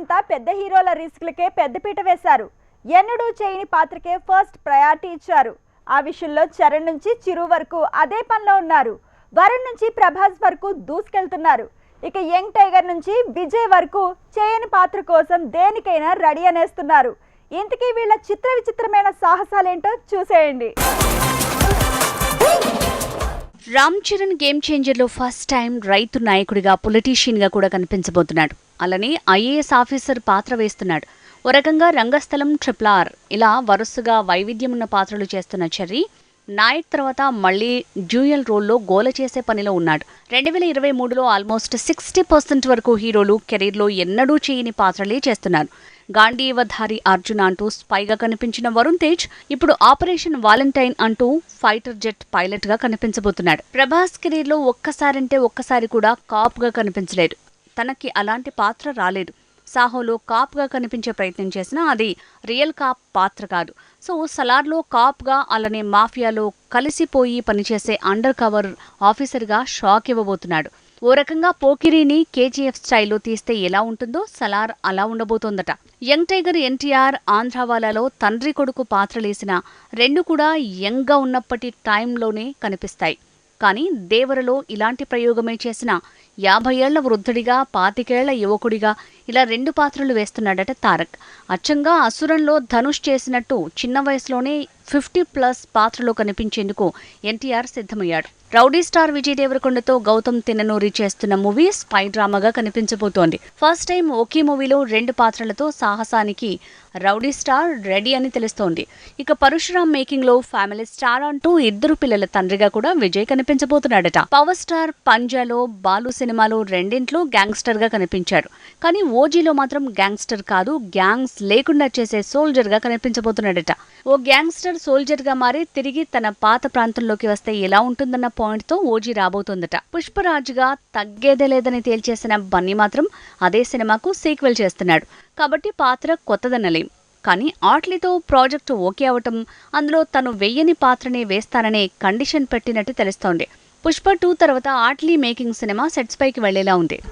అంతా పెద్ద హీరోల రిస్క్లకే పెద్దపీట వేశారు. ఎన్నడూ చేయని పాత్రకే ఫస్ట్ ప్రయారిటీ ఇచ్చారు. ఆ విషయంలో చరణ్ నుంచి చిరు వరకు అదే పనిలో ఉన్నారు. వరుణ్ నుంచి ప్రభాస్ వరకు దూసుకెళ్తున్నారు. ఇక యంగ్ టైగర్ నుంచి విజయ్ వరకు చేయని పాత్ర కోసం దేనికైనా రెడీ అనేస్తున్నారు. ఇంతకీ వీళ్ళ చిత్ర విచిత్రమైన సాహసాలేంటో చూసేయండి. రామ్ చరణ్ గేమ్ చేంజర్లో ఫస్ట్ టైం రైతు నాయకుడిగా పొలిటీషియన్గా కూడా కనిపించబోతున్నాడు. అలానే ఐఏఎస్ ఆఫీసర్ పాత్ర వేస్తున్నాడు. ఓ రకంగా రంగస్థలం ట్రిపుల్ ఆర్ ఇలా వరుసగా వైవిధ్యం ఉన్న పాత్రలు చేస్తున్న చెర్రీ నాయక్ తర్వాత మళ్ళీ డ్యూయల్ రోల్లో గోల చేసే పనిలో ఉన్నాడు. రెండు వేల ఇరవై మూడులో ఆల్మోస్ట్ సిక్స్టీ పర్సెంట్ వరకు హీరోలు కెరీర్లో ఎన్నడూ చేయని పాత్రలే చేస్తున్నారు. గాంధీవధారి అర్జున్ అంటూ స్పైగా కనిపించిన వరుణ్ తేజ్ ఇప్పుడు ఆపరేషన్ వాలంటైన్ అంటూ ఫైటర్ జెట్ పైలట్గా కనిపించబోతున్నాడు. ప్రభాస్ కెరీర్లో ఒక్కసారంటే ఒక్కసారి కూడా కాప్గా కనిపించలేదు. తనకి అలాంటి పాత్ర రాలేదు. సాహోలో కాప్గా కనిపించే ప్రయత్నం చేసినా అది రియల్ కాప్ పాత్ర కాదు. సో సలార్లో కాప్గా అలానే మాఫియాలో కలిసిపోయి పనిచేసే అండర్ కవర్ ఆఫీసర్గా షాక్ ఇవ్వబోతున్నాడు. ఓ రకంగా పోకిరీని కేజీఎఫ్ స్టైల్లో తీస్తే ఎలా ఉంటుందో సలార్ అలా ఉండబోతోందట. యంగ్ టైగర్ ఎన్టీఆర్ ఆంధ్రావాలాలో తండ్రి కొడుకు పాత్రలేసిన రెండు కూడా యంగ్గా ఉన్నప్పటి టైంలోనే కనిపిస్తాయి. కానీ దేవరలో ఇలాంటి ప్రయోగమే చేసిన యాభై ఏళ్ళ వృద్ధుడిగా పాతికేళ్ళ యువకుడిగా ఇలా రెండు పాత్రలు వేస్తున్నాడట తారక్. అచ్చంగా అసురంలో ధనుష్ చేసినట్టు చిన్న వయసులోనే ఫిఫ్టీ ప్లస్ పాత్రలో కనిపించేందుకు ఎన్టీఆర్ సిద్ధమయ్యాడు. రౌడీ స్టార్ విజయ్ దేవరకొండతో గౌతమ్ తిన్ననూరి చేస్తున్న మూవీ స్పై డ్రామాగా కనిపించబోతోంది. ఫస్ట్ టైం ఒకే మూవీలో రెండు పాత్రలతో సాహసానికి రౌడీ స్టార్ రెడీ అని తెలుస్తోంది. ఇక పరశురామ్ మేకింగ్లో ఫ్యామిలీ స్టార్ అంటూ ఇద్దరు పిల్లల తండ్రిగా కూడా విజయ్ కనిపించబోతున్నాడట. పవర్ స్టార్ పంజాలో బాలు సినిమాలో రెండింట్లో గ్యాంగ్స్టర్గా కనిపించాడు కానీ ఓజీలో మాత్రం గ్యాంగ్స్టర్ కాదు గ్యాంగ్స్ లేకుండా చేసే సోల్జర్గా కనిపించబోతున్నాడట. ఓ గ్యాంగ్స్టర్ సోల్జర్గా మారి తిరిగి తన పాత ప్రాంతంలోకి వస్తే ఎలా ఉంటుందన్న పాయింట్తో ఓజీ రాబోతోందట. పుష్పరాజుగా తగ్గేదే లేదని తేల్చేసిన బన్నీ మాత్రం అదే సినిమాకు సీక్వెల్ చేస్తున్నాడు. కాబట్టి పాత్ర కొత్తదనలేం. కానీ ఆట్లీతో ప్రాజెక్టు ఓకే అవటం అందులో తను వెయ్యని పాత్రనే వేస్తాననే కండిషన్ పెట్టినట్టు తెలుస్తోంది. పుష్ప టూ తర్వాత ఆట్లీ మేకింగ్ సినిమా సెట్స్ పైకి వెళ్ళేలా ఉంది.